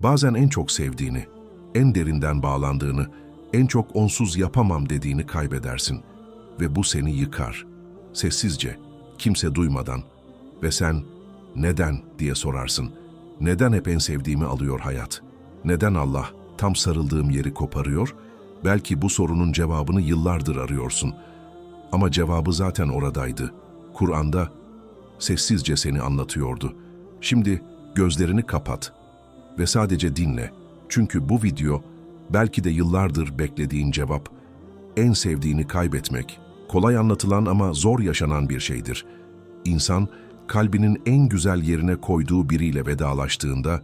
Bazen en çok sevdiğini, en derinden bağlandığını, en çok onsuz yapamam dediğini kaybedersin. Ve bu seni yıkar. Sessizce, kimse duymadan. Ve sen, neden diye sorarsın. Neden hep en sevdiğimi alıyor hayat? Neden Allah tam sarıldığım yeri koparıyor? Belki bu sorunun cevabını yıllardır arıyorsun. Ama cevabı zaten oradaydı. Kur'an'da sessizce seni anlatıyordu. Şimdi gözlerini kapat ve sadece dinle. Çünkü bu video belki de yıllardır beklediğin cevap, en sevdiğini kaybetmek, kolay anlatılan ama zor yaşanan bir şeydir. İnsan kalbinin en güzel yerine koyduğu biriyle vedalaştığında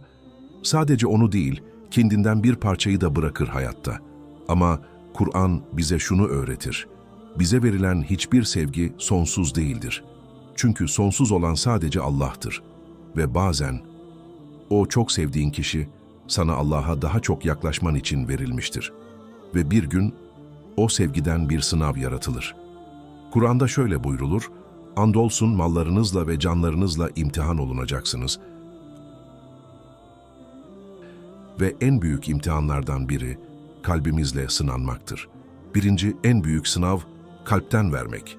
sadece onu değil, kendinden bir parçayı da bırakır hayatta. Ama Kur'an bize şunu öğretir. Bize verilen hiçbir sevgi sonsuz değildir. Çünkü sonsuz olan sadece Allah'tır. Ve bazen o çok sevdiğin kişi sana Allah'a daha çok yaklaşman için verilmiştir. Ve bir gün o sevgiden bir sınav yaratılır. Kur'an'da şöyle buyrulur, Andolsun mallarınızla ve canlarınızla imtihan olunacaksınız. Ve en büyük imtihanlardan biri kalbimizle sınanmaktır. Birinci en büyük sınav kalpten vermek.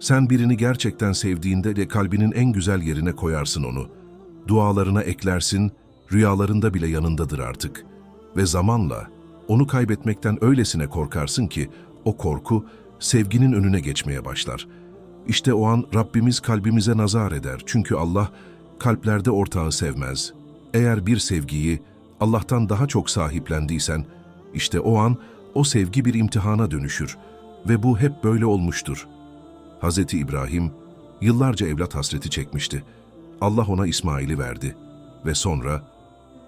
Sen birini gerçekten sevdiğinde de kalbinin en güzel yerine koyarsın onu. Dualarına eklersin, rüyalarında bile yanındadır artık. Ve zamanla onu kaybetmekten öylesine korkarsın ki o korku sevginin önüne geçmeye başlar. İşte o an Rabbimiz kalbimize nazar eder. Çünkü Allah kalplerde ortağı sevmez. Eğer bir sevgiyi Allah'tan daha çok sahiplendiysen, işte o an o sevgi bir imtihana dönüşür. Ve bu hep böyle olmuştur. Hz. İbrahim yıllarca evlat hasreti çekmişti. Allah ona İsmail'i verdi ve sonra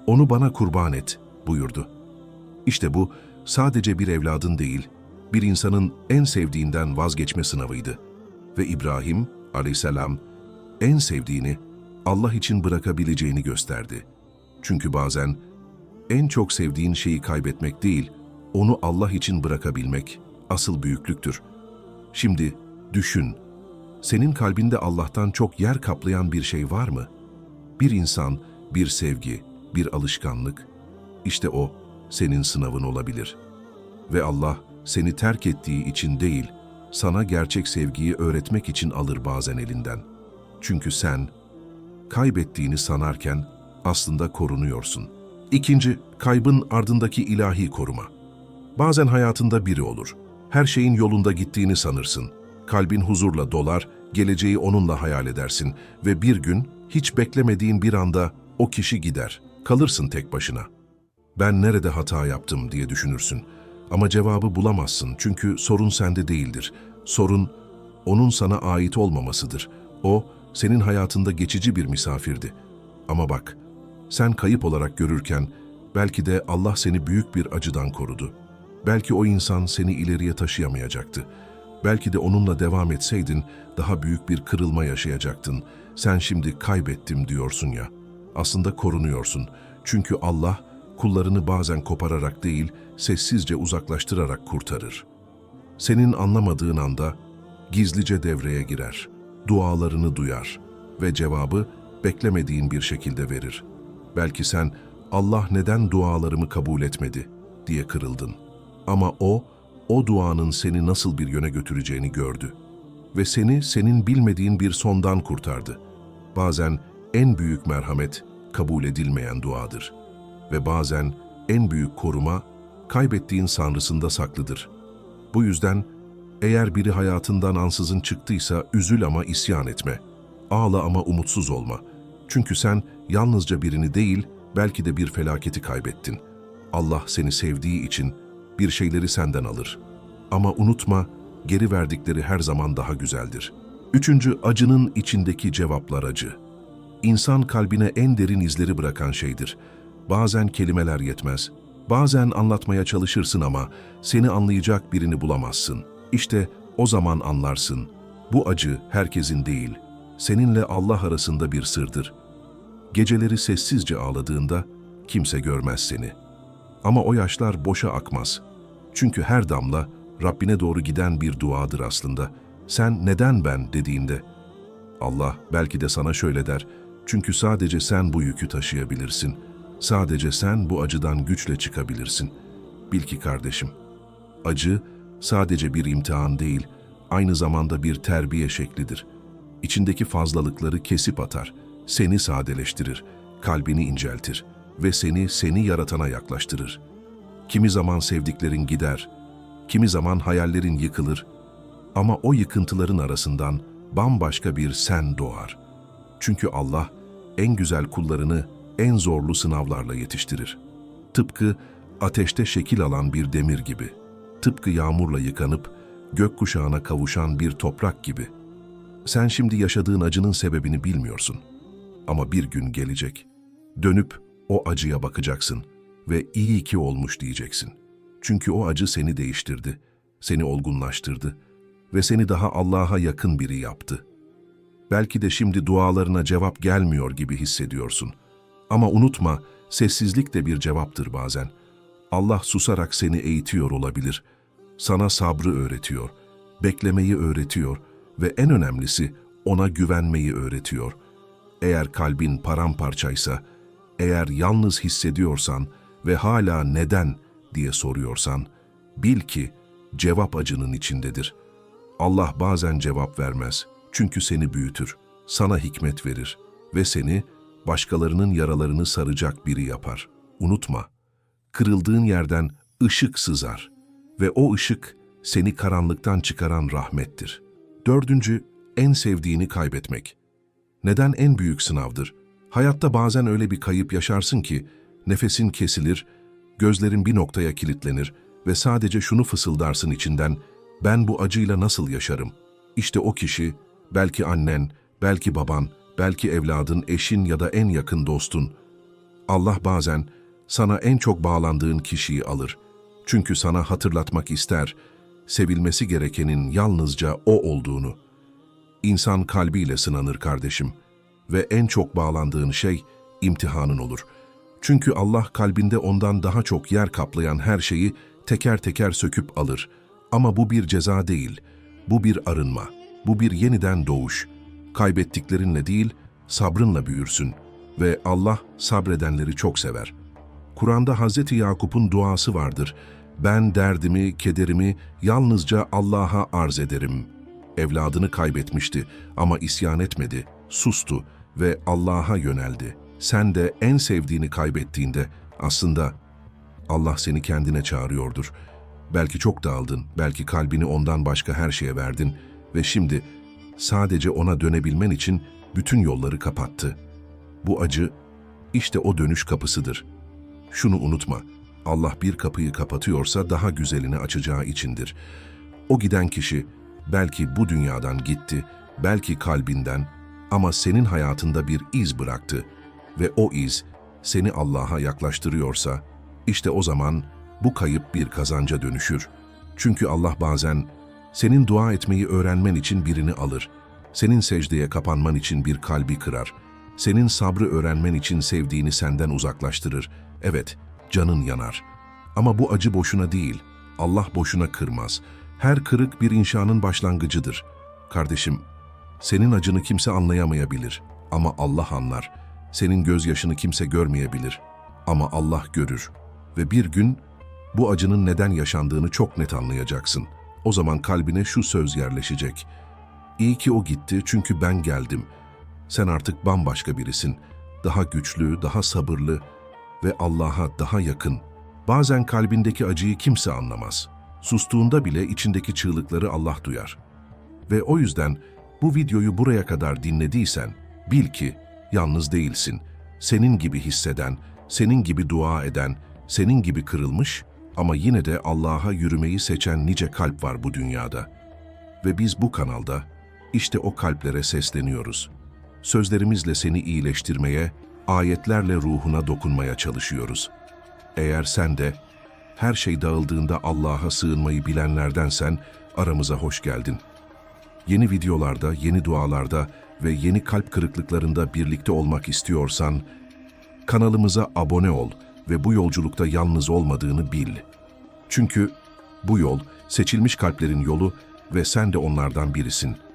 onu bana kurban et buyurdu. İşte bu sadece bir evladın değil, bir insanın en sevdiğinden vazgeçme sınavıydı. Ve İbrahim aleyhisselam en sevdiğini Allah için bırakabileceğini gösterdi. Çünkü bazen en çok sevdiğin şeyi kaybetmek değil, onu Allah için bırakabilmek asıl büyüklüktür. Şimdi düşün, senin kalbinde Allah'tan çok yer kaplayan bir şey var mı? Bir insan, bir sevgi, bir alışkanlık. İşte o senin sınavın olabilir. Ve Allah seni terk ettiği için değil, sana gerçek sevgiyi öğretmek için alır bazen elinden. Çünkü sen kaybettiğini sanarken aslında korunuyorsun. İkinci, kaybın ardındaki ilahi koruma. Bazen hayatında biri olur. Her şeyin yolunda gittiğini sanırsın. Kalbin huzurla dolar, geleceği onunla hayal edersin ve bir gün hiç beklemediğin bir anda o kişi gider. Kalırsın tek başına. Ben nerede hata yaptım diye düşünürsün. Ama cevabı bulamazsın çünkü sorun sende değildir. Sorun onun sana ait olmamasıdır. O senin hayatında geçici bir misafirdi. Ama bak, sen kayıp olarak görürken belki de Allah seni büyük bir acıdan korudu. Belki o insan seni ileriye taşıyamayacaktı. Belki de onunla devam etseydin daha büyük bir kırılma yaşayacaktın. Sen şimdi kaybettim diyorsun ya. Aslında korunuyorsun. Çünkü Allah kullarını bazen kopararak değil, sessizce uzaklaştırarak kurtarır. Senin anlamadığın anda gizlice devreye girer, dualarını duyar ve cevabı beklemediğin bir şekilde verir. Belki sen Allah neden dualarımı kabul etmedi diye kırıldın. Ama o, o duanın seni nasıl bir yöne götüreceğini gördü. Ve seni senin bilmediğin bir sondan kurtardı. Bazen en büyük merhamet kabul edilmeyen duadır. Ve bazen en büyük koruma kaybettiğin sanrısında saklıdır. Bu yüzden eğer biri hayatından ansızın çıktıysa üzül ama isyan etme. Ağla ama umutsuz olma. Çünkü sen yalnızca birini değil, belki de bir felaketi kaybettin. Allah seni sevdiği için bir şeyleri senden alır. Ama unutma, geri verdikleri her zaman daha güzeldir. Üçüncü, acının içindeki cevaplar acı. İnsan kalbine en derin izleri bırakan şeydir. Bazen kelimeler yetmez, bazen anlatmaya çalışırsın ama seni anlayacak birini bulamazsın. İşte o zaman anlarsın. Bu acı herkesin değil, seninle Allah arasında bir sırdır. Geceleri sessizce ağladığında kimse görmez seni. Ama o yaşlar boşa akmaz. Çünkü her damla Rabbine doğru giden bir duadır aslında. Sen neden ben dediğinde Allah belki de sana şöyle der. Çünkü sadece sen bu yükü taşıyabilirsin. Sadece sen bu acıdan güçle çıkabilirsin. Bil ki kardeşim, acı sadece bir imtihan değil, aynı zamanda bir terbiye şeklidir. İçindeki fazlalıkları kesip atar, seni sadeleştirir, kalbini inceltir ve seni seni yaratana yaklaştırır. Kimi zaman sevdiklerin gider, kimi zaman hayallerin yıkılır ama o yıkıntıların arasından bambaşka bir sen doğar. Çünkü Allah en güzel kullarını en zorlu sınavlarla yetiştirir. Tıpkı ateşte şekil alan bir demir gibi. Tıpkı yağmurla yıkanıp gökkuşağına kavuşan bir toprak gibi. Sen şimdi yaşadığın acının sebebini bilmiyorsun. Ama bir gün gelecek. Dönüp o acıya bakacaksın ve iyi ki olmuş diyeceksin. Çünkü o acı seni değiştirdi, seni olgunlaştırdı ve seni daha Allah'a yakın biri yaptı. Belki de şimdi dualarına cevap gelmiyor gibi hissediyorsun. Ama unutma, sessizlik de bir cevaptır bazen. Allah susarak seni eğitiyor olabilir. Sana sabrı öğretiyor, beklemeyi öğretiyor ve en önemlisi ona güvenmeyi öğretiyor. Eğer kalbin paramparçaysa, eğer yalnız hissediyorsan ve hala neden diye soruyorsan, bil ki cevap acının içindedir. Allah bazen cevap vermez çünkü seni büyütür, sana hikmet verir ve seni başkalarının yaralarını saracak biri yapar. Unutma, kırıldığın yerden ışık sızar ve o ışık seni karanlıktan çıkaran rahmettir. Dördüncü, en sevdiğini kaybetmek. Neden en büyük sınavdır? Hayatta bazen öyle bir kayıp yaşarsın ki nefesin kesilir, gözlerin bir noktaya kilitlenir ve sadece şunu fısıldarsın içinden, ben bu acıyla nasıl yaşarım? İşte o kişi, belki annen, belki baban, belki evladın, eşin ya da en yakın dostun. Allah bazen sana en çok bağlandığın kişiyi alır. Çünkü sana hatırlatmak ister, sevilmesi gerekenin yalnızca o olduğunu. İnsan kalbiyle sınanır kardeşim ve en çok bağlandığın şey imtihanın olur. Çünkü Allah kalbinde ondan daha çok yer kaplayan her şeyi teker teker söküp alır. Ama bu bir ceza değil, bu bir arınma, bu bir yeniden doğuş. Kaybettiklerinle değil, sabrınla büyürsün ve Allah sabredenleri çok sever. Kur'an'da Hz. Yakup'un duası vardır. Ben derdimi, kederimi yalnızca Allah'a arz ederim. Evladını kaybetmişti ama isyan etmedi, sustu ve Allah'a yöneldi. Sen de en sevdiğini kaybettiğinde aslında Allah seni kendine çağırıyordur. Belki çok dağıldın, belki kalbini ondan başka her şeye verdin ve şimdi sadece ona dönebilmen için bütün yolları kapattı. Bu acı işte o dönüş kapısıdır. Şunu unutma, Allah bir kapıyı kapatıyorsa daha güzelini açacağı içindir. O giden kişi belki bu dünyadan gitti, belki kalbinden ama senin hayatında bir iz bıraktı ve o iz seni Allah'a yaklaştırıyorsa, işte o zaman bu kayıp bir kazanca dönüşür. Çünkü Allah bazen senin dua etmeyi öğrenmen için birini alır, senin secdeye kapanman için bir kalbi kırar, senin sabrı öğrenmen için sevdiğini senden uzaklaştırır. Evet, canın yanar. Ama bu acı boşuna değil, Allah boşuna kırmaz. Her kırık bir inşanın başlangıcıdır. Kardeşim, senin acını kimse anlayamayabilir ama Allah anlar. Senin gözyaşını kimse görmeyebilir ama Allah görür. Ve bir gün bu acının neden yaşandığını çok net anlayacaksın. O zaman kalbine şu söz yerleşecek. İyi ki o gitti çünkü ben geldim. Sen artık bambaşka birisin. Daha güçlü, daha sabırlı ve Allah'a daha yakın. Bazen kalbindeki acıyı kimse anlamaz. Sustuğunda bile içindeki çığlıkları Allah duyar. Ve o yüzden bu videoyu buraya kadar dinlediysen bil ki yalnız değilsin. Senin gibi hisseden, senin gibi dua eden, senin gibi kırılmış ama yine de Allah'a yürümeyi seçen nice kalp var bu dünyada. Ve biz bu kanalda işte o kalplere sesleniyoruz. Sözlerimizle seni iyileştirmeye, ayetlerle ruhuna dokunmaya çalışıyoruz. Eğer sen de her şey dağıldığında Allah'a sığınmayı bilenlerdensen aramıza hoş geldin. Yeni videolarda, yeni dualarda ve yeni kalp kırıklıklarında birlikte olmak istiyorsan kanalımıza abone ol ve bu yolculukta yalnız olmadığını bil. Çünkü bu yol seçilmiş kalplerin yolu ve sen de onlardan birisin.''